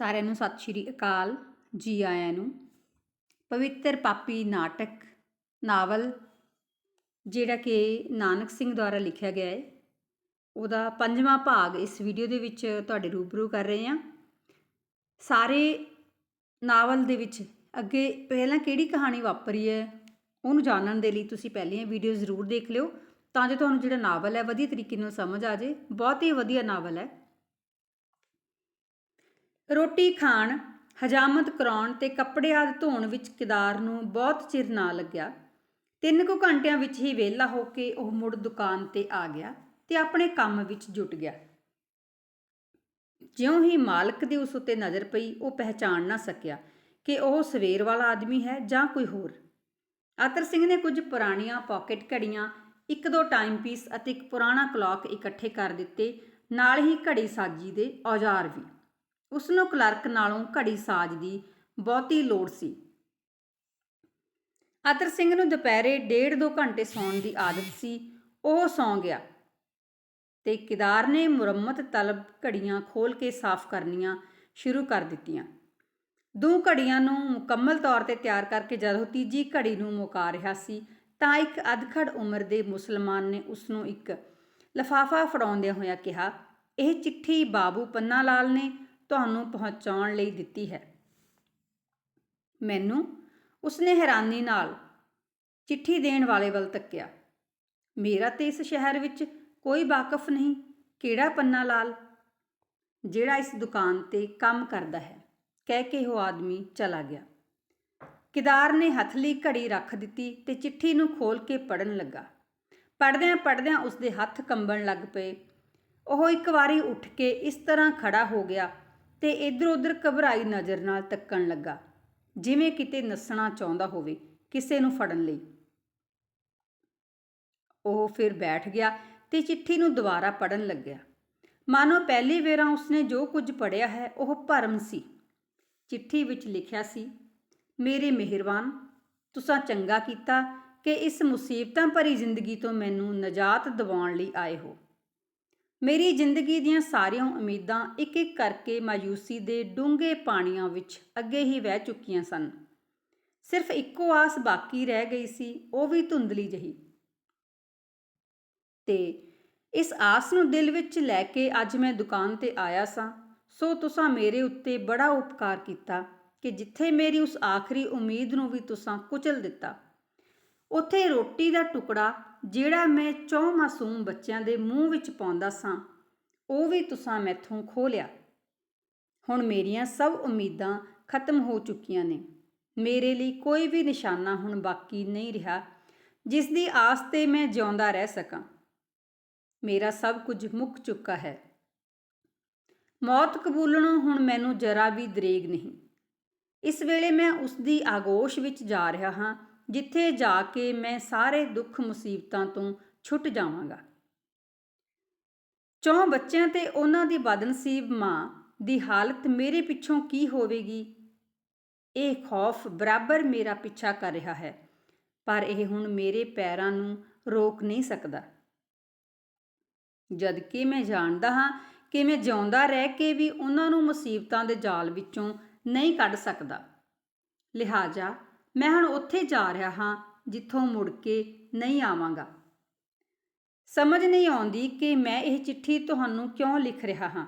ਸਾਰਿਆਂ ਨੂੰ ਸਤਿ ਸ਼੍ਰੀ ਅਕਾਲ ਜੀ ਆਇਆਂ ਨੂੰ। ਪਵਿੱਤਰ ਪਾਪੀ ਨਾਟਕ, ਨਾਵਲ, ਜਿਹੜਾ ਕਿ ਨਾਨਕ ਸਿੰਘ ਦੁਆਰਾ ਲਿਖਿਆ ਗਿਆ ਹੈ, ਉਹਦਾ ਪੰਜਵਾਂ ਭਾਗ ਇਸ ਵੀਡੀਓ ਦੇ ਵਿੱਚ ਤੁਹਾਡੇ ਰੂਬਰੂ ਕਰ ਰਹੇ ਹਾਂ। ਸਾਰੇ ਨਾਵਲ ਦੇ ਵਿੱਚ ਅੱਗੇ ਪਹਿਲਾਂ ਕਿਹੜੀ ਕਹਾਣੀ ਵਾਪਰੀ ਹੈ, ਉਹਨੂੰ ਜਾਣਨ ਦੇ ਲਈ ਤੁਸੀਂ ਪਹਿਲੀਆਂ ਵੀਡੀਓ ਜ਼ਰੂਰ ਦੇਖ ਲਿਓ, ਤਾਂ ਜੋ ਤੁਹਾਨੂੰ ਜਿਹੜਾ ਨਾਵਲ ਹੈ ਵਧੀਆ ਤਰੀਕੇ ਨਾਲ ਸਮਝ ਆ ਜਾਏ। ਬਹੁਤ ਹੀ ਵਧੀਆ ਨਾਵਲ ਹੈ। ਰੋਟੀ ਖਾਣ, ਹਜਾਮਤ ਕਰਾਉਣ ਤੇ ਕੱਪੜੇ ਆਦਿ ਧੋਣ ਵਿੱਚ ਕਿਦਾਰ ਨੂੰ ਬਹੁਤ ਚਿਰ ਨਾ ਲੱਗਿਆ। ਤਿੰਨ ਕੁ ਘੰਟਿਆਂ ਵਿੱਚ ਹੀ ਵਿਹਲਾ ਹੋ ਕੇ ਉਹ ਮੁੜ ਦੁਕਾਨ ਤੇ ਆ ਗਿਆ ਤੇ ਆਪਣੇ ਕੰਮ ਵਿੱਚ ਜੁਟ ਗਿਆ। ਜਿਉਂ ਹੀ ਮਾਲਕ ਦੀ ਉਸ ਉੱਤੇ ਨਜ਼ਰ ਪਈ, ਉਹ ਪਹਿਚਾਣ ਨਾ ਸਕਿਆ ਕਿ ਉਹ ਸਵੇਰ ਵਾਲਾ ਆਦਮੀ ਹੈ ਜਾਂ ਕੋਈ ਹੋਰ। ਆਤਰ ਸਿੰਘ ਨੇ ਕੁਝ ਪੁਰਾਣੀਆਂ ਪਾਕਟ ਘੜੀਆਂ, ਇੱਕ ਦੋ ਟਾਈਮ ਪੀਸ ਅਤੇ ਇੱਕ ਪੁਰਾਣਾ ਕਲੌਕ ਇਕੱਠੇ ਕਰ ਦਿੱਤੇ, ਨਾਲ ਹੀ ਘੜੀ ਸਾਜੀ ਦੇ ਔਜ਼ਾਰ ਵੀ। ਉਸ ਨੂੰ ਕਲਰਕ ਨਾਲੋਂ ਘੜੀ ਸਾਜ ਦੀ ਬਹੁਤੀ ਲੋੜ ਸੀ। ਅਤਰ ਸਿੰਘ ਨੂੰ ਦੁਪਹਿਰੇ ਡੇਢ ਦੋ ਘੰਟੇ ਸੌਣ ਦੀ ਆਦਤ ਸੀ। ਉਹ ਸੌਂ ਗਿਆ ਤੇ ਕਿਦਾਰ ਨੇ ਮੁਰੰਮਤ ਤਲਬ ਘੜੀਆਂ ਖੋਲ ਕੇ ਸਾਫ਼ ਕਰਨੀਆਂ ਸ਼ੁਰੂ ਕਰ ਦਿੱਤੀਆਂ। ਦੋ ਘੜੀਆਂ ਨੂੰ ਮੁਕੰਮਲ ਤੌਰ ਤੇ ਤਿਆਰ ਕਰਕੇ ਜਦੋਂ ਤੀਜੀ ਘੜੀ ਨੂੰ ਮੁਕਾ ਰਿਹਾ ਸੀ, ਤਾਂ ਇੱਕ ਅਧਖੜ ਉਮਰ ਦੇ ਮੁਸਲਮਾਨ ਨੇ ਉਸ ਨੂੰ ਇੱਕ ਲਫਾਫਾ ਫੜਾਉਂਦਿਆਂ ਹੋਇਆ ਕਿਹਾ, ਇਹ ਚਿੱਠੀ ਬਾਬੂ ਪੰਨਾ ਲਾਲ ਨੇ ਤੁਹਾਨੂੰ ਪਹੁੰਚਾਉਣ ਲਈ ਦਿੱਤੀ ਹੈ। ਮੈਨੂੰ ਉਸਨੇ ਹੈਰਾਨੀ ਨਾਲ ਚਿੱਠੀ ਦੇਣ ਵਾਲੇ ਵੱਲ ਤੱਕਿਆ ਮੇਰਾ ਤੇ ਇਸ ਸ਼ਹਿਰ ਵਿੱਚ ਕੋਈ ਵਾਕਫ ਨਹੀਂ, ਕਿਹੜਾ ਪੰਨਾ ਲਾਲ? ਜਿਹੜਾ ਇਸ ਦੁਕਾਨ ਤੇ ਕੰਮ ਕਰਦਾ ਹੈ, ਕਹਿ ਕੇ ਉਹ ਆਦਮੀ ਚਲਾ ਗਿਆ। ਕਿਦਾਰ ਨੇ ਹੱਥ ਲਈ ਘੜੀ ਰੱਖ ਦਿੱਤੀ ਤੇ ਚਿੱਠੀ ਨੂੰ ਖੋਲ ਕੇ ਪੜਨ ਲੱਗਾ। ਪੜਦਿਆਂ ਪੜਦਿਆਂ ਉਸਦੇ ਹੱਥ ਕੰਬਣ ਲੱਗ ਪਏ। ਉਹ ਇੱਕ ਵਾਰੀ ਉੱਠ ਕੇ ਇਸ ਤਰ੍ਹਾਂ ਖੜਾ ਹੋ ਗਿਆ ਤੇ ਇੱਧਰ ਉੱਧਰ ਘਬਰਾਈ ਨਜ਼ਰ ਨਾਲ ਤੱਕਣ ਲੱਗਾ, ਜਿਵੇਂ ਕਿਤੇ ਨੱਸਣਾ ਚਾਹੁੰਦਾ ਹੋਵੇ ਕਿਸੇ ਨੂੰ ਫੜਨ ਲਈ। ਉਹ ਫਿਰ ਬੈਠ ਗਿਆ ਤੇ ਚਿੱਠੀ ਨੂੰ ਦੁਬਾਰਾ ਪੜਨ ਲੱਗਿਆ। ਮਾਨੋ, ਪਹਿਲੀ ਵੇਰਾਂ ਉਸਨੇ ਜੋ ਕੁਝ ਪੜਿਆ ਹੈ, ਉਹ ਭਰਮ ਸੀ। ਚਿੱਠੀ ਵਿੱਚ ਲਿਖਿਆ ਸੀ, ਮੇਰੇ ਮਿਹਰਬਾਨ, ਤੁਸੀਂ ਚੰਗਾ ਕੀਤਾ ਕਿ ਇਸ ਮੁਸੀਬਤਾਂ ਭਰੀ ਜ਼ਿੰਦਗੀ ਤੋਂ ਮੈਨੂੰ ਨਜਾਤ ਦਿਵਾਉਣ ਲਈ ਆਏ ਹੋ। ਮੇਰੀ ਜ਼ਿੰਦਗੀ ਦੀਆਂ ਸਾਰੀਆਂ ਉਮੀਦਾਂ ਇੱਕ ਇੱਕ ਕਰਕੇ ਮਾਯੂਸੀ ਦੇ ਡੂੰਘੇ ਪਾਣੀਆਂ ਵਿੱਚ ਅੱਗੇ ਹੀ ਵਹਿ ਚੁੱਕੀਆਂ ਸਨ। ਸਿਰਫ ਇੱਕੋ ਆਸ ਬਾਕੀ ਰਹਿ ਗਈ ਸੀ, ਉਹ ਵੀ ਧੁੰਦਲੀ ਜਹੀ। ਤੇ ਇਸ ਆਸ ਨੂੰ ਦਿਲ ਵਿੱਚ ਲੈ ਕੇ ਅੱਜ ਮੈਂ ਦੁਕਾਨ ਤੇ ਆਇਆ ਸਾਂ, ਸੋ ਤੁਸੀਂ ਮੇਰੇ ਉੱਤੇ ਬੜਾ ਉਪਕਾਰ ਕੀਤਾ ਕਿ ਜਿੱਥੇ ਮੇਰੀ ਉਸ ਆਖਰੀ ਉਮੀਦ ਨੂੰ ਵੀ ਤੁਸੀਂ ਕੁਚਲ ਦਿੱਤਾ। ਉੱਥੇ ਰੋਟੀ ਦਾ ਟੁਕੜਾ ਜਿਹੜਾ ਮੈਂ ਚੌ ਮਾਸੂਮ ਬੱਚਿਆਂ ਦੇ ਮੂੰਹ ਵਿੱਚ ਪਾਉਂਦਾ ਸਾਂ, ਉਹ ਵੀ ਤੁਸੀਂ ਮੈਥੋਂ ਖੋ ਲਿਆ। ਹੁਣ ਮੇਰੀਆਂ ਸਭ ਉਮੀਦਾਂ ਖਤਮ ਹੋ ਚੁੱਕੀਆਂ ਨੇ। ਮੇਰੇ ਲਈ ਕੋਈ ਵੀ ਨਿਸ਼ਾਨਾ ਹੁਣ ਬਾਕੀ ਨਹੀਂ ਰਿਹਾ ਜਿਸ ਦੀ ਆਸ ਤੇ ਮੈਂ ਜਿਉਂਦਾ ਰਹਿ ਸਕਾਂ। ਮੇਰਾ ਸਭ ਕੁਝ ਮੁੱਕ ਚੁੱਕਾ ਹੈ। ਮੌਤ ਕਬੂਲਣੋਂ ਹੁਣ ਮੈਨੂੰ ਜਰਾ ਵੀ ਦਰੇਗ ਨਹੀਂ। ਇਸ ਵੇਲੇ ਮੈਂ ਉਸ ਦੀ ਆਗੋਸ਼ ਵਿੱਚ ਜਾ ਰਿਹਾ ਹਾਂ ਜਿੱਥੇ ਜਾ ਕੇ ਮੈਂ ਸਾਰੇ ਦੁੱਖ ਮੁਸੀਬਤਾਂ ਤੋਂ ਛੁੱਟ ਜਾਵਾਂਗਾ। ਚੌਂ ਬੱਚਿਆਂ ਤੇ ਉਹਨਾਂ ਦੀ ਬਦਨਸੀਬ ਮਾਂ ਦੀ ਹਾਲਤ ਮੇਰੇ ਪਿੱਛੋਂ ਕੀ ਹੋਵੇਗੀ? ਇਹ ਖੌਫ ਬਰਾਬਰ ਮੇਰਾ ਪਿੱਛਾ ਕਰ ਰਿਹਾ ਹੈ, ਪਰ ਇਹ ਹੁਣ ਮੇਰੇ ਪੈਰਾਂ ਨੂੰ ਰੋਕ ਨਹੀਂ ਸਕਦਾ। ਜਦ ਕਿ ਮੈਂ ਜਾਣਦਾ ਹਾਂ ਕਿ ਮੈਂ ਜਿਉਂਦਾ ਰਹਿ ਕੇ ਵੀ ਉਹਨਾਂ ਨੂੰ ਮੁਸੀਬਤਾਂ ਦੇ ਜਾਲ ਵਿੱਚੋਂ ਨਹੀਂ ਕੱਢ ਸਕਦਾ। ਲਿਹਾਜ਼ਾ ਮੈਂ ਹੁਣ ਉੱਥੇ ਜਾ ਰਿਹਾ ਹਾਂ ਜਿੱਥੋਂ ਮੁੜ ਕੇ ਨਹੀਂ ਆਵਾਂਗਾ। ਸਮਝ ਨਹੀਂ ਆਉਂਦੀ ਕਿ ਮੈਂ ਇਹ ਚਿੱਠੀ ਤੁਹਾਨੂੰ ਕਿਉਂ ਲਿਖ ਰਿਹਾ ਹਾਂ।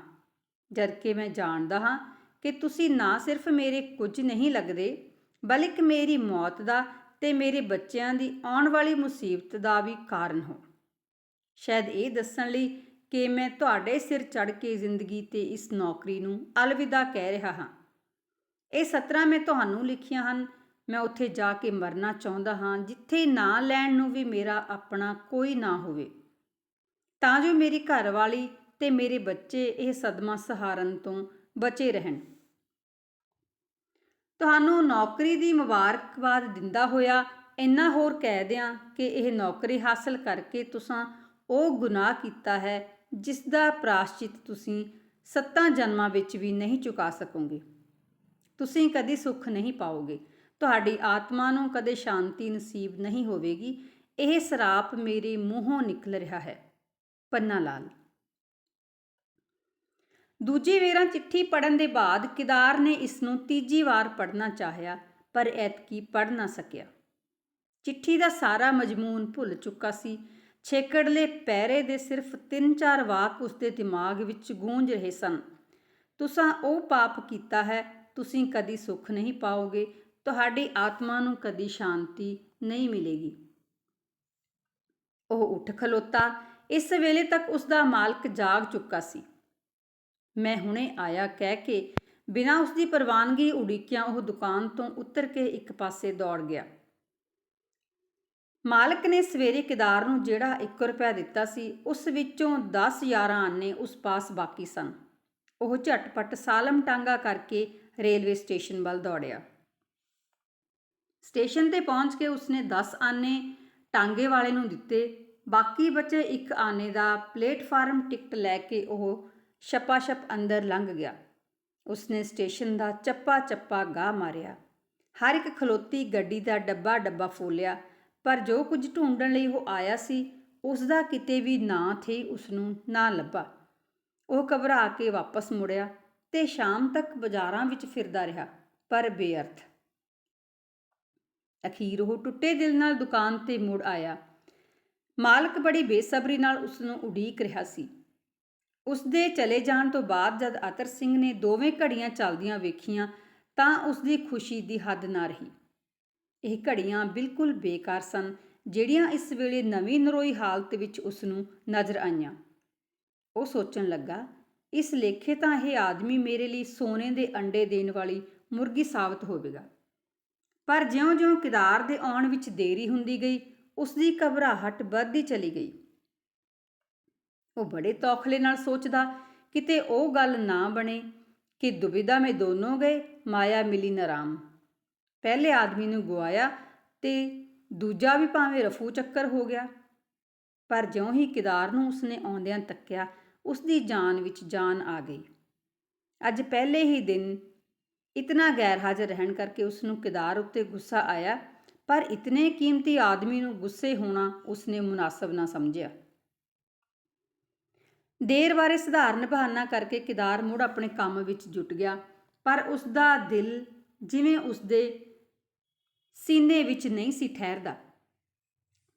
ਜਦਕਿ ਮੈਂ ਜਾਣਦਾ ਹਾਂ ਕਿ ਤੁਸੀਂ ਨਾ ਸਿਰਫ ਮੇਰੇ ਕੁਝ ਨਹੀਂ ਲੱਗਦੇ, ਬਲਕਿ ਮੇਰੀ ਮੌਤ ਦਾ ਤੇ ਮੇਰੇ ਬੱਚਿਆਂ ਦੀ ਆਉਣ ਵਾਲੀ ਮੁਸੀਬਤ ਦਾ ਵੀ ਕਾਰਨ ਹੋ। ਸ਼ਾਇਦ ਇਹ ਦੱਸਣ ਲਈ ਕਿ ਮੈਂ ਤੁਹਾਡੇ ਸਿਰ ਚੜ ਕੇ ਜ਼ਿੰਦਗੀ ਤੇ ਇਸ ਨੌਕਰੀ ਨੂੰ ਅਲਵਿਦਾ ਕਹਿ ਰਿਹਾ ਹਾਂ। ਇਹ ਸਤਰਾਂ ਮੈਂ ਤੁਹਾਨੂੰ ਲਿਖੀਆਂ ਹਨ ਮੈਂ ਉੱਥੇ ਜਾ ਕੇ ਮਰਨਾ ਚਾਹੁੰਦਾ ਹਾਂ, ਜਿੱਥੇ ਨਾਂ ਲੈਣ ਨੂੰ ਵੀ ਮੇਰਾ ਆਪਣਾ ਕੋਈ ਨਾ ਹੋਵੇ। ਤਾਂ ਜੋ ਮੇਰੀ ਘਰ ਵਾਲੀ ਤੇ ਮੇਰੇ ਬੱਚੇ ਇਹ ਸਦਮਾ ਸਹਾਰਨ ਤੋਂ ਬਚੇ ਰਹਿਣ। ਤੁਹਾਨੂੰ ਨੌਕਰੀ ਦੀ ਮੁਬਾਰਕਬਾਦ ਦਿੰਦਾ ਹੋਇਆ ਇੰਨਾ ਹੋਰ ਕਹਿ ਦਿਆਂ ਕਿ ਇਹ ਨੌਕਰੀ ਹਾਸਲ ਕਰਕੇ ਤੁਸੀਂ ਉਹ ਗੁਨਾਹ ਕੀਤਾ ਹੈ, ਜਿਸ ਦਾ ਪ੍ਰਾਸ਼ਚਿਤ ਤੁਸੀਂ ਸੱਤਾਂ ਜਨਮਾਂ ਵਿੱਚ ਵੀ ਨਹੀਂ ਚੁਕਾ ਸਕੋਗੇ। ਤੁਸੀਂ ਕਦੀ ਸੁੱਖ ਨਹੀਂ ਪਾਓਗੇ। ਤੁਹਾਡੀ ਆਤਮਾ ਨੂੰ ਕਦੇ ਸ਼ਾਂਤੀ ਨਸੀਬ ਨਹੀਂ ਹੋਵੇਗੀ। ਇਹ ਸਰਾਪ ਮੇਰੇ ਮੂੰਹੋਂ ਨਿਕਲ ਰਿਹਾ ਹੈ। ਪੰਨਾ ਲਾਲ। ਦੂਜੀ ਵੇਰਾਂ ਚਿੱਠੀ ਪੜਨ ਦੇ ਬਾਅਦ ਕਿਦਾਰ ਨੇ ਇਸ ਨੂੰ ਤੀਜੀ ਵਾਰ ਪੜਨਾ ਚਾਹਿਆ, ਪਰ ਐਤਕੀ ਪੜ ਨਾ ਸਕਿਆ। ਚਿੱਠੀ ਦਾ ਸਾਰਾ ਮਜ਼ਮੂਨ ਭੁੱਲ ਚੁੱਕਾ ਸੀ। ਛੇਕੜਲੇ ਪੈਰੇ ਦੇ ਸਿਰਫ 3-4 ਵਾਕ ਉਸਦੇ ਦਿਮਾਗ ਵਿੱਚ ਗੂੰਜ ਰਹੇ ਸਨ। ਤੁਸਾਂ ਉਹ ਪਾਪ ਕੀਤਾ ਹੈ, ਤੁਸੀਂ ਕਦੀ ਸੁੱਖ ਨਹੀਂ ਪਾਓਗੇ। ਤੁਹਾਡੀ ਆਤਮਾ ਨੂੰ ਕਦੀ ਸ਼ਾਂਤੀ ਨਹੀਂ ਮਿਲੇਗੀ। ਉਹ ਉੱਠ ਖਲੋਤਾ। ਇਸ ਵੇਲੇ ਤੱਕ ਉਸ ਦਾ ਮਾਲਕ ਜਾਗ ਚੁੱਕਾ ਸੀ। ਮੈਂ ਹੁਣੇ ਆਇਆ ਕਹਿ ਕੇ ਬਿਨਾਂ ਉਸ ਦੀ ਪ੍ਰਵਾਨਗੀ ਉਡੀਕਿਆਂ ਉਹ ਦੁਕਾਨ ਤੋਂ ਉਤਰ ਕੇ ਇੱਕ ਪਾਸੇ ਦੌੜ ਗਿਆ। ਮਾਲਕ ਨੇ ਸਵੇਰੇ ਕਿਦਾਰ ਨੂੰ ਜਿਹੜਾ 1 ਰੁਪਿਆ ਦਿੱਤਾ ਸੀ, ਉਸ ਵਿੱਚੋਂ 10 11 ਆਨੇ ਉਸ ਪਾਸ ਬਾਕੀ ਸਨ। ਉਹ ਝਟਪਟ ਸਾਲਮ ਟਾਂਗਾ ਕਰਕੇ ਰੇਲਵੇ ਸਟੇਸ਼ਨ ਵੱਲ ਦੌੜਿਆ। ਸਟੇਸ਼ਨ ਤੇ ਪਹੁੰਚ ਕੇ ਉਸਨੇ 10 ਆਨੇ ਟਾਂਗੇ ਵਾਲੇ ਨੂੰ ਦਿੱਤੇ। ਬਾਕੀ ਬਚੇ ਇੱਕ ਆਨੇ ਦਾ ਪਲੇਟਫਾਰਮ ਟਿਕਟ ਲੈ ਕੇ ਉਹ ਛਪਾ-ਛਪ ਅੰਦਰ ਲੰਘ ਗਿਆ। ਉਸਨੇ ਸਟੇਸ਼ਨ ਦਾ ਚੱਪਾ ਚੱਪਾ ਗਾਹ ਮਾਰਿਆ। ਹਰ ਇੱਕ ਖਲੋਤੀ ਗੱਡੀ ਦਾ ਡੱਬਾ ਡੱਬਾ ਫੋਲਿਆ, ਪਰ ਜੋ ਕੁਝ ਢੂੰਡਣ ਲਈ ਉਹ ਆਇਆ ਸੀ ਉਸ ਦਾ ਕਿਤੇ ਵੀ ਨਾਂ ਥੇ ਉਸ ਨੂੰ ਨਾ ਲੱਭਾ। ਉਹ ਘਬਰਾ ਕੇ ਵਾਪਸ ਮੁੜਿਆ ਤੇ ਸ਼ਾਮ ਤੱਕ ਬਾਜ਼ਾਰਾਂ ਵਿੱਚ ਫਿਰਦਾ ਰਿਹਾ, ਪਰ ਬੇਅਰਥ। ਅਖੀਰ ਉਹ ਟੁੱਟੇ ਦਿਲ ਨਾਲ ਦੁਕਾਨ ਤੇ ਮੁੜ ਆਇਆ। ਮਾਲਕ ਬੜੀ ਬੇਸਬਰੀ ਨਾਲ ਉਸ ਨੂੰ ਉਡੀਕ ਰਿਹਾ ਸੀ। ਉਸ ਦੇ ਚਲੇ ਜਾਣ ਤੋਂ ਬਾਅਦ ਜਦ ਅਤਰ ਸਿੰਘ ਨੇ ਦੋਵੇਂ ਘੜੀਆਂ ਚੱਲਦੀਆਂ ਵੇਖੀਆਂ ਤਾਂ ਉਸ ਦੀ ਖੁਸ਼ੀ ਦੀ ਹੱਦ ਨਾ ਰਹੀ। ਇਹ ਘੜੀਆਂ ਬਿਲਕੁਲ ਬੇਕਾਰ ਸਨ, ਜਿਹੜੀਆਂ ਇਸ ਵੇਲੇ ਨਵੀਂ ਨਰੋਈ ਹਾਲਤ ਵਿੱਚ ਉਸ ਨੂੰ ਨਜ਼ਰ ਆਈਆਂ। ਉਹ ਸੋਚਣ ਲੱਗਾ, ਇਸ ਲੇਖੇ ਤਾਂ ਇਹ ਆਦਮੀ ਮੇਰੇ ਲਈ ਸੋਨੇ ਦੇ ਅੰਡੇ ਦੇਣ ਵਾਲੀ ਮੁਰਗੀ ਸਾਬਤ ਹੋਵੇਗਾ। ਪਰ ਜਿਉਂ-ਜਿਉਂ ਕਿਦਾਰ ਦੇ ਆਉਣ ਵਿੱਚ ਦੇਰੀ ਹੁੰਦੀ ਗਈ ਉਸ ਦੀ ਘਬਰਾਹਟ ਵੱਧਦੀ ਚਲੀ ਗਈ। ਉਹ ਬੜੇ ਤੌਖਲੇ ਨਾਲ ਸੋਚਦਾ, ਕਿਤੇ ਉਹ ਗੱਲ ਨਾ ਬਣੇ ਕਿ ਦੁਬਿਧਾ ਮੇ ਦੋਨੋਂ ਗਏ, ਮਾਇਆ ਮਿਲੀ ਨਰਾਮ। ਪਹਿਲੇ ਆਦਮੀ ਨੂੰ ਗਵਾਇਆ ਤੇ ਦੂਜਾ ਵੀ ਭਾਵੇਂ ਰਫੂ ਚੱਕਰ ਹੋ ਗਿਆ। ਪਰ ਜਿਉਂ ਹੀ ਕਿਦਾਰ ਨੂੰ ਉਸਨੇ ਆਉਂਦਿਆਂ ਤੱਕਿਆ ਉਸ ਦੀ ਜਾਨ ਵਿੱਚ ਜਾਨ ਆ ਗਈ। ਅੱਜ ਪਹਿਲੇ ਹੀ ਦਿਨ ਇਤਨਾ ਗੈਰ ਹਾਜ਼ਰ ਰਹਿਣ ਕਰਕੇ ਉਸ ਨੂੰ ਕਿਦਾਰ ਉੱਤੇ ਗੁੱਸਾ ਆਇਆ, ਪਰ ਇਤਨੇ ਕੀਮਤੀ ਆਦਮੀ ਨੂੰ ਗੁੱਸੇ ਹੋਣਾ ਉਸਨੇ ਮੁਨਾਸਬ ਨਾ ਸਮਝਿਆ। ਦੇਰ ਬਾਰੇ ਸਧਾਰਨ ਬਹਾਨਾ ਕਰਕੇ ਕਿਦਾਰ ਮੁੜ ਆਪਣੇ ਕੰਮ ਵਿੱਚ ਜੁਟ ਗਿਆ, ਪਰ ਉਸ ਦਾ ਦਿਲ ਜਿਵੇਂ ਉਸ ਦੇ ਸੀਨੇ ਵਿੱਚ ਨਹੀਂ ਸੀ ਠਹਿਰਦਾ।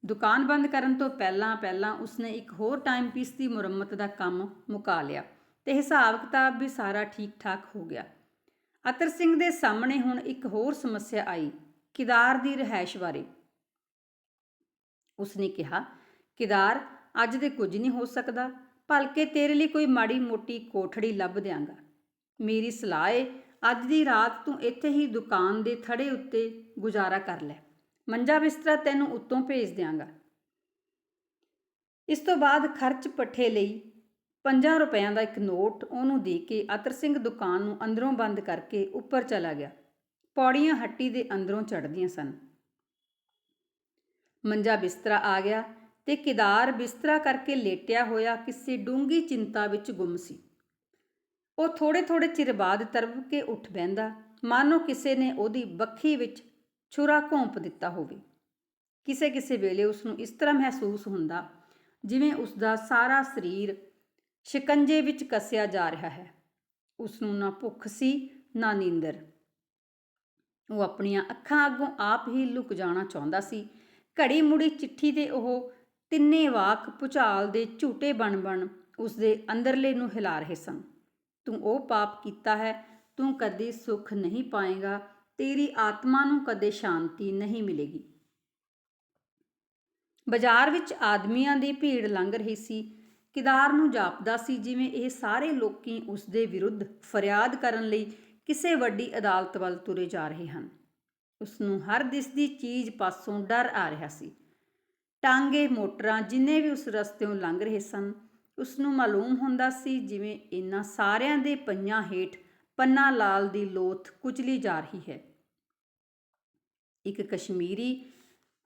ਦੁਕਾਨ ਬੰਦ ਕਰਨ ਤੋਂ ਪਹਿਲਾਂ ਪਹਿਲਾਂ ਉਸਨੇ ਇੱਕ ਹੋਰ ਟਾਈਮ ਪੀਸ ਦੀ ਮੁਰੰਮਤ ਦਾ ਕੰਮ ਮੁਕਾ ਲਿਆ ਤੇ ਹਿਸਾਬ ਕਿਤਾਬ ਵੀ ਸਾਰਾ ਠੀਕ ਠਾਕ ਹੋ ਗਿਆ। ਅਤਰ ਸਿੰਘ ਦੇ ਸਾਹਮਣੇ ਹੁਣ ਇੱਕ ਹੋਰ ਸਮੱਸਿਆ ਆਈ, ਕਿਦਾਰ ਦੀ ਰਹਿائش ਬਾਰੇ। ਉਸਨੇ ਕਿਹਾ, ਕਿਦਾਰ, ਅੱਜ ਦੇ ਕੁਝ ਨਹੀਂ ਹੋ ਸਕਦਾ, ਭਲਕੇ ਤੇਰੇ ਲਈ ਕੋਈ ਮਾੜੀ ਮੋਟੀ ਕੋਠੜੀ ਲੱਭ ਦਿਆਂਗਾ। ਮੇਰੀ ਸਲਾਹ ਏ, ਅੱਜ ਦੀ ਰਾਤ ਤੂੰ ਇੱਥੇ ਹੀ ਦੁਕਾਨ ਦੇ ਥੜੇ ਉੱਤੇ ਗੁਜ਼ਾਰਾ ਕਰ ਲੈ। ਮੰਜਾ ਬਿਸਤਰਾ ਤੈਨੂੰ ਉੱਤੋਂ ਭੇਜ ਦਿਆਂਗਾ। ਇਸ ਤੋਂ ਬਾਅਦ ਖਰਚ ਪੱਠੇ ਲਈ 5 ਰੁਪਿਆਂ ਦਾ ਇੱਕ ਨੋਟ ਉਹਨੂੰ ਦੇ ਕੇ ਅਤਰ ਸਿੰਘ ਦੁਕਾਨ ਨੂੰ ਅੰਦਰੋਂ ਬੰਦ ਕਰਕੇ ਉੱਪਰ ਚਲਾ ਗਿਆ। ਪੌੜੀਆਂ ਹੱਟੀ ਦੇ ਅੰਦਰੋਂ ਚੜ੍ਹਦੀਆਂ ਸਨ। ਮੰਜਾ ਬਿਸਤਰਾ ਆ ਗਿਆ ਤੇ ਕਿਦਾਰ ਬਿਸਤਰਾ ਕਰਕੇ ਲੇਟਿਆ ਹੋਇਆ ਕਿਸੇ ਡੂੰਗੀ ਚਿੰਤਾ ਵਿੱਚ ਗੁੰਮ ਸੀ। ਉਹ ਥੋੜੇ-ਥੋੜੇ ਚਿਰ ਬਾਅਦ ਤਰਵ ਕੇ ਉੱਠ ਬੈੰਦਾ ਮਾਨੋ ਕਿਸੇ ਨੇ ਉਹਦੀ ਬੱਖੀ ਵਿੱਚ ਛੁਰਾ ਘੋਂਪ ਦਿੱਤਾ ਹੋਵੇ। ਕਿਸੇ-ਕਿਸੇ ਵੇਲੇ ਉਸ ਨੂੰ ਇਸ ਤਰ੍ਹਾਂ ਮਹਿਸੂਸ ਹੁੰਦਾ ਜਿਵੇਂ ਉਸ ਦਾ ਸਾਰਾ ਸਰੀਰ ਸ਼ਿਕੰਜੇ ਵਿੱਚ ਕੱਸਿਆ ਜਾ ਰਿਹਾ ਹੈ। ਉਸ ਨੂੰ ਨਾ ਭੁੱਖ ਸੀ, ਨਾ ਨੀਂਦਰ। ਉਹ ਆਪਣੀਆਂ ਅੱਖਾਂ ਅੱਗੋਂ ਆਪ ਹੀ ਲੁਕ ਜਾਣਾ ਚਾਹੁੰਦਾ ਸੀ। ਘੜੀ ਮੁੜੀ ਚਿੱਠੀ ਤੇ ਉਹ ਤਿੰਨੇ ਵਾਕ ਪੁਚਾਲ ਦੇ ਝੂਟੇ ਬਣ ਬਣ ਉਸ ਦੇ ਅੰਦਰਲੇ ਨੂੰ ਹਿਲਾ ਰਹੇ ਸਨ। ਤੂੰ ਉਹ ਪਾਪ ਕੀਤਾ ਹੈ, ਤੂੰ ਕਦੇ ਸੁੱਖ ਨਹੀਂ ਪਾਏਗਾ, ਤੇਰੀ ਆਤਮਾ ਨੂੰ ਕਦੇ ਸ਼ਾਂਤੀ ਨਹੀਂ ਮਿਲੇਗੀ। ਬਾਜ਼ਾਰ ਵਿੱਚ ਆਦਮੀਆਂ ਦੀ ਭੀੜ ਲੰਘ ਰਹੀ ਸੀ। ਕਿਦਾਰ ਨੂੰ ਜਾਪਦਾ ਸੀ ਜਿਵੇਂ ਇਹ ਸਾਰੇ ਲੋਕੀ ਉਸ ਦੇ ਵਿਰੁੱਧ ਫਰਿਆਦ ਕਰਨ ਲਈ ਕਿਸੇ ਵੱਡੀ ਅਦਾਲਤ ਵੱਲ ਤੁਰੇ ਜਾ ਰਹੇ ਹਨ। ਉਸ ਨੂੰ ਹਰ ਦਿਸਦੀ ਚੀਜ਼ ਪਾਸੋਂ ਡਰ ਆ ਰਿਹਾ ਸੀ। ਟਾਂਗੇ ਮੋਟਰਾਂ ਜਿੰਨੇ ਵੀ ਉਸ ਰਸਤੇੋਂ ਲੰਘ ਰਹੇ ਸਨ ਉਸ ਨੂੰ ਮਾਲੂਮ ਹੁੰਦਾ ਸੀ ਜਿਵੇਂ ਇਹਨਾਂ ਸਾਰਿਆਂ ਦੇ ਪਈਆਂ ਹੇਠ ਪੰਨਾ ਲਾਲ ਦੀ ਲੋਥ ਕੁਚਲੀ ਜਾ ਰਹੀ ਹੈ। ਇੱਕ ਕਸ਼ਮੀਰੀ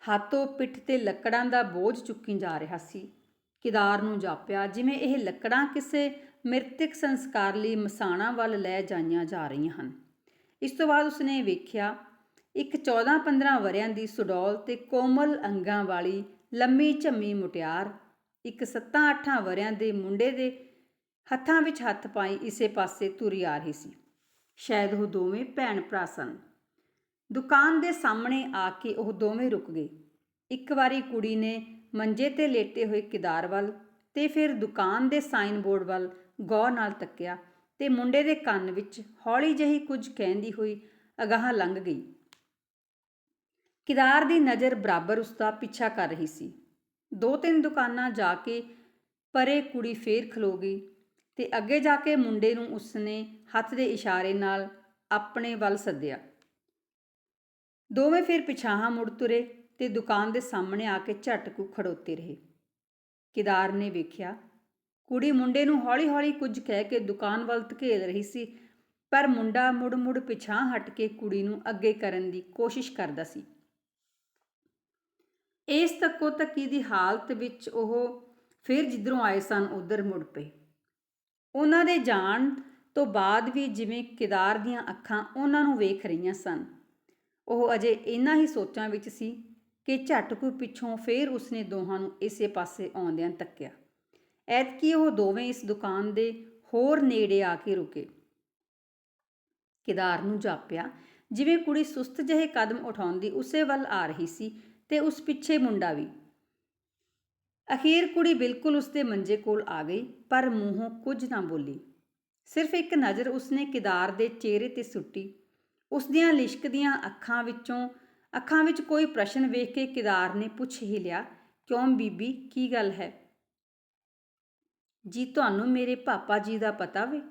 ਹੱਥੋਂ ਪਿੱਠ ਤੇ ਲੱਕੜਾਂ ਦਾ ਬੋਝ ਚੁੱਕੀ ਜਾ ਰਿਹਾ ਸੀ। ਕਿਦਾਰ ਨੂੰ ਜਾਪਿਆ, ਜਿਵੇਂ ਇਹ ਲੱਕੜਾਂ ਕਿਸੇ ਮ੍ਰਿਤਕ ਸੰਸਕਾਰ ਲਈ ਮਸਾਣਾ ਵੱਲ ਲੈ ਜਾਈਆਂ ਜਾ ਰਹੀਆਂ ਹਨ। ਇਸ ਤੋਂ ਬਾਅਦ ਉਸਨੇ ਵੇਖਿਆ, ਇੱਕ 14-15 ਵਰਿਆਂ ਦੀ ਸੁਡੌਲ ਤੇ ਕੋਮਲ ਅੰਗਾਂ ਵਾਲੀ ਲੰਮੀ ਝੰਮੀ ਮੁਟਿਆਰ, ਇੱਕ 7-8 ਵਰਿਆਂ ਦੇ ਮੁੰਡੇ ਦੇ ਹੱਥਾਂ ਵਿੱਚ ਹੱਥ ਪਾਈ ਇਸੇ ਪਾਸੇ ਤੁਰੀ ਆ ਰਹੀ ਸੀ। ਸ਼ਾਇਦ ਉਹ ਦੋਵੇਂ ਭੈਣ ਭਰਾ ਸਨ। ਦੁਕਾਨ ਦੇ ਸਾਹਮਣੇ ਆ ਕੇ ਉਹ ਦੋਵੇਂ ਰੁਕ ਗਏ। ਇੱਕ ਵਾਰੀ ਕੁੜੀ ਨੇ ਮੰਜੇ ਤੇ ਲੇਟੇ ਹੋਏ ਕਿਦਾਰ ਵੱਲ ਤੇ ਫਿਰ ਦੁਕਾਨ ਦੇ ਸਾਈਨ ਬੋਰਡ ਵੱਲ ਗੌਰ ਨਾਲ ਤੱਕਿਆ ਤੇ ਮੁੰਡੇ ਦੇ ਕੰਨ ਵਿੱਚ ਹੌਲੀ ਜਿਹੀ ਕੁਝ ਕਹਿੰਦੀ ਹੋਈ ਅਗਾਹ ਲੰਘ ਗਈ। ਕਿਦਾਰ ਦੀ ਨਜ਼ਰ ਬਰਾਬਰ ਉਸ ਦਾ ਪਿੱਛਾ ਕਰ ਰਹੀ ਸੀ। ਦੋ ਤਿੰਨ ਦੁਕਾਨਾਂ ਜਾ ਕੇ ਪਰੇ ਕੁੜੀ ਫੇਰ ਖਲੋ ਗਈ ਤੇ ਅੱਗੇ ਜਾ ਕੇ ਮੁੰਡੇ ਨੂੰ ਉਸਨੇ ਹੱਥ ਦੇ ਇਸ਼ਾਰੇ ਨਾਲ ਆਪਣੇ ਵੱਲ ਸੱਦਿਆ। ਦੋਵੇਂ ਫਿਰ ਪਿਛਾਹਾਂ ਮੁੜ ਤੁਰੇ ਤੇ ਦੁਕਾਨ ਦੇ ਸਾਹਮਣੇ ਆ ਕੇ ਝਟਕੂ ਖੜੋਤੇ ਰਹੇ। ਕਿਦਾਰ ਨੇ ਵੇਖਿਆ, ਕੁੜੀ ਮੁੰਡੇ ਨੂੰ ਹੌਲੀ-ਹੌਲੀ ਕੁਝ ਕਹਿ ਕੇ ਦੁਕਾਨ ਵੱਲ ਧਕੇਲ ਰਹੀ ਸੀ, ਪਰ ਮੁੰਡਾ ਮੁੜ-ਮੁੜ ਪਿਛਾਂ ਹਟ ਕੇ ਕੁੜੀ ਨੂੰ ਅੱਗੇ ਕਰਨ ਦੀ ਕੋਸ਼ਿਸ਼ ਕਰਦਾ ਸੀ। ਇਸ ਤੱਕੋ ਤੱਕੀ ਦੀ ਹਾਲਤ ਵਿੱਚ ਉਹ ਫਿਰ ਜਿੱਧਰੋਂ ਆਏ ਸਨ, ਉਧਰ ਮੁੜ ਪਏ। ਉਹਨਾਂ ਦੇ ਜਾਣ ਤੋਂ ਬਾਅਦ ਵੀ ਜਿਵੇਂ ਕਿਦਾਰ ਦੀਆਂ ਅੱਖਾਂ ਉਹਨਾਂ ਨੂੰ ਵੇਖ ਰਹੀਆਂ ਸਨ। ਉਹ ਅਜੇ ਇਨਾ ਹੀ ਸੋਚਾਂ ਵਿੱਚ ਸੀ ਕਿ ਝਟਕੂ ਪਿੱਛੋਂ ਫੇਰ ਉਸਨੇ ਦੋਹਾਂ ਨੂੰ ਇਸੇ ਪਾਸੇ ਆਉਂਦਿਆਂ ਤੱਕਿਆ। ਐਤਕੀ ਉਹ ਦੋਵੇਂ ਇਸ ਦੁਕਾਨ ਦੇ ਹੋਰ ਨੇੜੇ ਆ ਕੇ ਰੁਕੇ। ਕਿਦਾਰ ਨੂੰ ਜਾਪਿਆ, ਜਿਵੇਂ ਕੁੜੀ ਸੁਸਤ ਜਿਹੇ ਕਦਮ ਉਠਾਉਂਦੀ ਉਸੇ ਵੱਲ ਆ ਰਹੀ ਸੀ ਤੇ ਉਸ ਪਿੱਛੇ ਮੁੰਡਾ ਵੀ। ਅਖੀਰ ਕੁੜੀ ਬਿਲਕੁਲ ਉਸਦੇ ਮੰਜੇ ਕੋਲ ਆ ਗਈ, ਪਰ ਮੂੰਹੋਂ ਕੁਝ ਨਾ ਬੋਲੀ। ਸਿਰਫ ਇੱਕ ਨਜ਼ਰ ਉਸਨੇ ਕਿਦਾਰ ਦੇ ਚਿਹਰੇ ਤੇ ਸੁੱਟੀ। ਉਸ ਦੀਆਂ ਲਿਸ਼ਕਦੀਆਂ ਅੱਖਾਂ ਵਿੱਚੋਂ ਅੱਖਾਂ ਵਿੱਚ ਕੋਈ ਪ੍ਰਸ਼ਨ ਵੇਖ ਕੇ ਕਿਦਾਰ ਨੇ ਪੁੱਛ ਹੀ ਲਿਆ, ਕਿਉਂ ਬੀਬੀ, ਕੀ ਗੱਲ ਹੈ? ਜੀ, ਤੁਹਾਨੂੰ ਮੇਰੇ ਪਾਪਾ ਜੀ ਦਾ ਪਤਾ ਵੇ।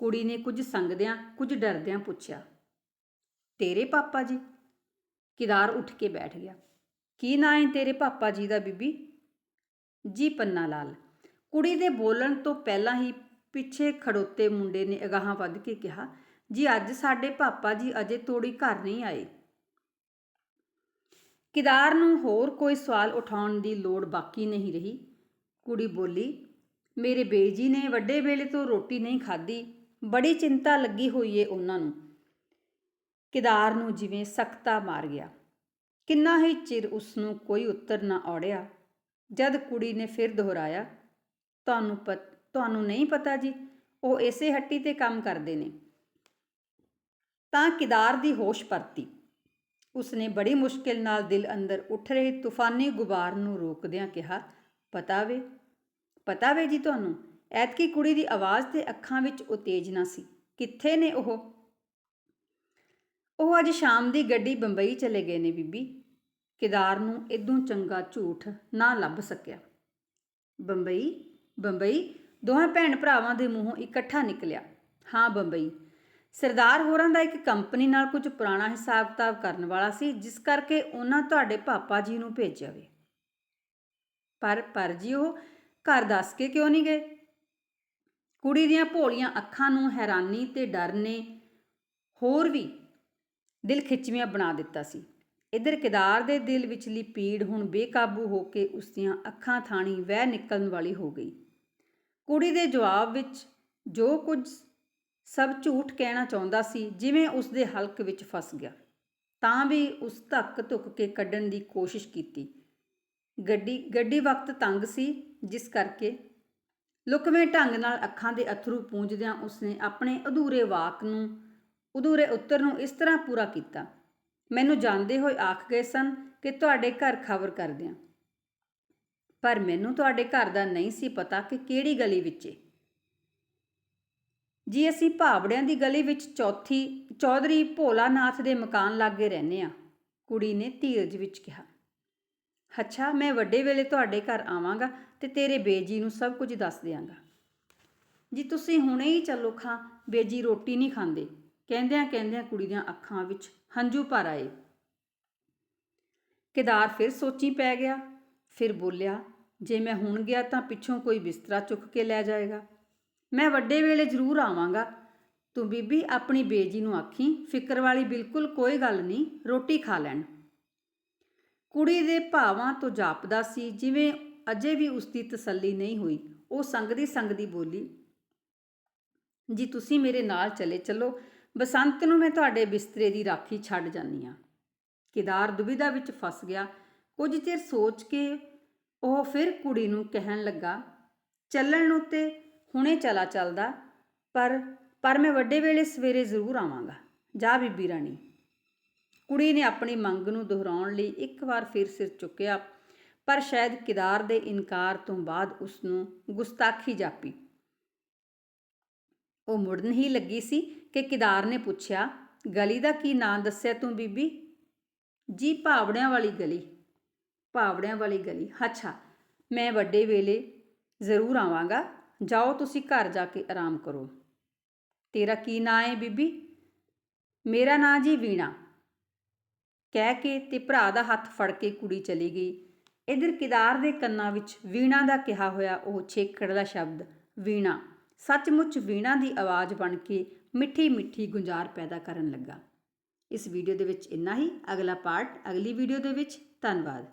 ਕੁੜੀ ਨੇ ਕੁਝ ਸੰਗਦਿਆਂ, ਕੁਝ ਡਰਦਿਆਂ ਪੁੱਛਿਆ, ਤੇਰੇ ਪਾਪਾ ਜੀ? ਕਿਦਾਰ ਉੱਠ ਕੇ ਬੈਠ ਗਿਆ, ਕੀ ਨਾਂ ਹੈ ਤੇਰੇ ਪਾਪਾ ਜੀ ਦਾ ਬੀਬੀ? ਜੀ, ਪੰਨਾ ਲਾਲ। ਕੁੜੀ ਦੇ ਬੋਲਣ ਤੋਂ ਪਹਿਲਾਂ ਹੀ ਪਿੱਛੇ ਖੜੋਤੇ ਮੁੰਡੇ ਨੇ ਅਗਾਹਾਂ ਵੱਧ ਕੇ ਕਿਹਾ, ਜੀ, ਅੱਜ ਸਾਡੇ ਪਾਪਾ ਜੀ ਅਜੇ ਤੋੜੀ ਘਰ ਨਹੀਂ ਆਏ। ਕਿਦਾਰ ਨੂੰ ਹੋਰ ਕੋਈ ਸਵਾਲ ਉਠਾਉਣ ਦੀ ਲੋੜ ਬਾਕੀ ਨਹੀਂ ਰਹੀ। ਕੁੜੀ ਬੋਲੀ, ਮੇਰੇ ਬੇਜੀ ਨੇ ਵੱਡੇ ਵੇਲੇ ਤੋਂ ਰੋਟੀ ਨਹੀਂ ਖਾਧੀ। ਬੜੀ ਚਿੰਤਾ ਲੱਗੀ ਹੋਈ ਏ ਉਹਨਾਂ ਨੂੰ। ਕਿਦਾਰ ਨੂੰ ਜਿਵੇਂ ਸਖਤਾ ਮਾਰ ਗਿਆ। ਕਿੰਨਾ ਹੀ ਚਿਰ ਉਸ ਨੂੰ ਕੋਈ ਉੱਤਰ ਨਾ ਔੜਿਆ। ਜਦ ਕੁੜੀ ਨੇ ਫਿਰ ਦੁਹਰਾਇਆ, ਤੁਹਾਨੂੰ ਪਤ, ਤੁਹਾਨੂੰ ਨਹੀਂ ਪਤਾ ਜੀ, ਉਹ ਇਸੇ ਹੱਟੀ ਤੇ ਕੰਮ ਕਰਦੇ ਨੇ। ਤਾਂ ਕਿਦਾਰ ਦੀ ਹੋਸ਼ ਪਰਤੀ। ਉਸਨੇ ਬੜੀ ਮੁਸ਼ਕਿਲ ਨਾਲ ਦਿਲ ਅੰਦਰ ਉੱਠ ਰਹੇ ਤੂਫਾਨੀ ਗੁਬਾਰ ਨੂੰ ਰੋਕਦਿਆਂ ਕਿਹਾ, ਪਤਾ ਵੇ ਪਤਾ ਵੇ ਜੀ ਤੁਹਾਨੂੰ, ਐਤਕੀ ਕੁੜੀ ਦੀ ਆਵਾਜ਼ ਤੇ ਅੱਖਾਂ ਵਿੱਚ ਉਤੇਜਨਾ ਸੀ। ਕਿੱਥੇ ਨੇ ਉਹ? ਉਹ ਅੱਜ ਸ਼ਾਮ ਦੀ ਗੱਡੀ ਬੰਬਈ ਚਲੇ ਗਏ ਨੇ ਬੀਬੀ। ਕਿਦਾਰ ਨੂੰ ਇਦੋਂ ਚੰਗਾ ਝੂਠ ਨਾ ਲੱਭ ਸਕਿਆ। ਬੰਬਈ ਬੰਬਈ, ਦੋਹਾਂ ਭੈਣ ਭਰਾਵਾਂ ਦੇ ਮੂੰਹੋਂ ਇਕੱਠਾ ਨਿਕਲਿਆ। ਹਾਂ, ਬੰਬਈ ਸਰਦਾਰ ਹੋਰਾਂ ਦਾ ਇੱਕ ਕੰਪਨੀ ਨਾਲ ਕੁਝ ਪੁਰਾਣਾ ਹਿਸਾਬ-ਕਿਤਾਬ ਕਰਨ ਵਾਲਾ ਸੀ, ਜਿਸ ਕਰਕੇ ਉਹਨਾਂ ਤੁਹਾਡੇ ਪਾਪਾ ਜੀ ਨੂੰ ਭੇਜਿਆ ਵੇ। ਪਰ ਪਰ ਜੀ, ਉਹ ਘਰ ਦੱਸ ਕੇ ਕਿਉਂ ਨਹੀਂ ਗਏ? ਕੁੜੀ ਦੀਆਂ ਭੋਲੀਆਂ ਅੱਖਾਂ ਨੂੰ ਹੈਰਾਨੀ ਤੇ ਡਰ ਨੇ ਹੋਰ ਵੀ ਦਿਲ ਖਿੱਚਵੀਆਂ ਬਣਾ ਦਿੱਤਾ ਸੀ। ਇਧਰ ਕਿਦਾਰ ਦੇ ਦਿਲ ਵਿਚਲੀ ਪੀੜ ਹੁਣ ਬੇਕਾਬੂ ਹੋ ਕੇ ਉਸ ਦੀਆਂ ਅੱਖਾਂ ਥਾਣੀ ਵਹਿ ਨਿਕਲਣ ਵਾਲੀ ਹੋ ਗਈ। ਕੁੜੀ ਦੇ ਜਵਾਬ ਵਿੱਚ ਜੋ ਕੁਝ ਸਭ ਝੂਠ ਕਹਿਣਾ ਚਾਹੁੰਦਾ ਸੀ, ਜਿਵੇਂ ਉਸ ਦੇ ਹਲਕ ਵਿੱਚ ਫਸ ਗਿਆ। ਤਾਂ ਵੀ ਉਸ ਧੱਕ ਧੁੱਕ ਕੇ ਕੱਢਣ ਦੀ ਕੋਸ਼ਿਸ਼ ਕੀਤੀ। ਗੱਡੀ ਗੱਡੀ ਵਕਤ ਤੰਗ ਸੀ, ਜਿਸ ਕਰਕੇ ਲੁਕਵੇਂ ਢੰਗ ਨਾਲ ਅੱਖਾਂ ਦੇ ਅਥਰੂ ਪੂੰਝਦਿਆਂ ਉਸਨੇ ਆਪਣੇ ਅਧੂਰੇ ਵਾਕ ਨੂੰ, ਅਧੂਰੇ ਉੱਤਰ ਨੂੰ ਇਸ ਤਰ੍ਹਾਂ ਪੂਰਾ ਕੀਤਾ, ਮੈਨੂੰ ਜਾਣਦੇ ਹੋਏ ਆਖ ਗਏ ਸਨ ਕਿ ਤੁਹਾਡੇ ਘਰ ਖਬਰ ਕਰਦਿਆਂ ਪਰ ਮੈਨੂੰ ਤੁਹਾਡੇ ਘਰ ਦਾ ਨਹੀਂ ਸੀ ਪਤਾ ਕਿ ਕਿਹੜੀ ਗਲੀ ਵਿੱਚ ਜੀ ਅਸੀਂ ਭਾਵੜਿਆਂ ਦੀ ਗਲੀ ਵਿੱਚ ਚੌਥੀ, ਚੌਧਰੀ ਭੋਲਾਨਾਥ ਦੇ ਮਕਾਨ ਲਾਗੇ ਰਹਿੰਦੇ ਆ ਕੁੜੀ ਨੇ ਧੀਰਜ ਵਿੱਚ ਕਿਹਾ, ਅੱਛਾ, ਮੈਂ ਵੱਡੇ ਵੇਲੇ ਤੁਹਾਡੇ ਘਰ ਆਵਾਂਗਾ ਤੇ ਤੇਰੇ ਬੇਜੀ ਨੂੰ ਸਭ ਕੁਝ ਦੱਸ ਦਿਆਂਗਾ। ਜੀ ਤੁਸੀਂ ਹੁਣੇ ਹੀ ਚੱਲੋ ਖਾਂ, ਬੇਜੀ ਰੋਟੀ ਨਹੀਂ ਖਾਂਦੇ। ਕਹਿੰਦਿਆਂ ਕਹਿੰਦਿਆਂ ਕੁੜੀ ਦੀਆਂ ਅੱਖਾਂ ਵਿੱਚ ਹੰਝੂ ਭਰ ਆਏ। ਕੇਦਾਰ ਫਿਰ ਸੋਚੀ ਪੈ ਗਿਆ, ਫਿਰ ਬੋਲਿਆ, ਜੇ ਮੈਂ ਹੁਣ ਗਿਆ ਤਾਂ ਪਿੱਛੋਂ ਕੋਈ ਬਿਸਤਰਾ ਚੁੱਕ ਕੇ ਲੈ ਜਾਏਗਾ। ਮੈਂ ਵੱਡੇ ਵੇਲੇ ਜ਼ਰੂਰ ਆਵਾਂਗਾ। ਤੂੰ ਬੀਬੀ ਆਪਣੀ ਬੇਜੀ ਨੂੰ ਆਖੀ, ਫਿਕਰ ਵਾਲੀ ਬਿਲਕੁਲ ਕੋਈ ਗੱਲ ਨਹੀਂ, ਰੋਟੀ ਖਾ ਲੈਣ। ਕੁੜੀ ਦੇ ਭਾਵਾਂ ਤੋਂ ਜਾਪਦਾ ਸੀ, ਜਿਵੇਂ ਅਜੇ ਵੀ ਉਸ ਦੀ ਤਸੱਲੀ ਨਹੀਂ ਹੋਈ। ਉਹ ਸੰਗਦੀ ਸੰਗਦੀ ਬੋਲੀ, ਜੀ, ਤੁਸੀਂ ਮੇਰੇ ਨਾਲ ਚਲੇ ਚੱਲੋ। ਬਸੰਤ ਨੂੰ ਮੈਂ ਤੁਹਾਡੇ ਬਿਸਤਰੇ ਦੀ ਰਾਖੀ ਛੱਡ ਜਾਨੀ ਆ ਕਿਦਾਰ ਦੁਬਿਧਾ ਵਿੱਚ ਫਸ ਗਿਆ। ਕੁਝ ਚਿਰ ਸੋਚ ਕੇ ਉਹ ਫਿਰ ਕੁੜੀ ਨੂੰ ਕਹਿਣ ਲੱਗਾ, ਚੱਲਣ ਨੂੰ ਹੁਣੇ ਚਲਾ ਚੱਲਦਾ, ਪਰ ਪਰ ਮੈਂ ਵੱਡੇ ਵੇਲੇ ਸਵੇਰੇ ਜ਼ਰੂਰ ਆਵਾਂਗਾ। ਜਾ ਬੀਬੀ ਰਾਣੀ। ਕੁੜੀ ਨੇ ਆਪਣੀ ਮੰਗ ਨੂੰ ਦੁਹਰਾਉਣ ਲਈ ਇੱਕ ਵਾਰ ਫਿਰ ਸਿਰ ਚੁੱਕਿਆ, ਪਰ ਸ਼ਾਇਦ ਕਿਦਾਰ ਦੇ ਇਨਕਾਰ ਤੋਂ ਬਾਅਦ ਉਸ ਨੂੰ ਗੁਸਤਾਖੀ ਜਾਪੀ। ਉਹ ਮੁੜਨ ਹੀ ਲੱਗੀ ਸੀ ਕਿ ਕਿਦਾਰ ਨੇ ਪੁੱਛਿਆ, ਗਲੀ ਦਾ ਕੀ ਨਾਂ ਦੱਸਿਆ ਤੂੰ ਬੀਬੀ? ਜੀ, ਭਾਵੜਿਆਂ ਵਾਲੀ ਗਲੀ। ਭਾਵੜਿਆਂ ਵਾਲੀ ਗਲੀ? ਅੱਛਾ, ਮੈਂ ਵੱਡੇ ਵੇਲੇ ਜ਼ਰੂਰ ਆਵਾਂਗਾ। ਜਾਓ ਤੁਸੀਂ ਘਰ ਜਾ ਕੇ ਆਰਾਮ ਕਰੋ। ਤੇਰਾ ਕੀ ਨਾਂ ਹੈ ਬੀਬੀ? ਮੇਰਾ ਨਾਂ ਜੀ ਵੀਣਾ। ਕਹਿ ਕੇ ਤੇ ਭਰਾ ਦਾ ਹੱਥ ਫੜ ਕੇ ਕੁੜੀ ਚਲੀ ਗਈ। ਇਧਰ ਕਿਦਾਰ ਦੇ ਕੰਨਾਂ ਵਿੱਚ ਵੀਣਾ ਦਾ ਕਿਹਾ ਹੋਇਆ ਉਹ ਛੇਕੜ ਦਾ ਸ਼ਬਦ, ਵੀਣਾ। ਸੱਚਮੁੱਚ ਵੀਣਾ ਦੀ ਆਵਾਜ਼ ਬਣ ਕੇ ਮਿੱਠੀ ਮਿੱਠੀ ਗੁੰਜਾਰ ਪੈਦਾ ਕਰਨ ਲੱਗਾ। ਇਸ ਵੀਡੀਓ ਦੇ ਵਿੱਚ ਇੰਨਾ ਹੀ। ਅਗਲਾ ਪਾਰਟ ਅਗਲੀ ਵੀਡੀਓ ਦੇ ਵਿੱਚ। ਧੰਨਵਾਦ।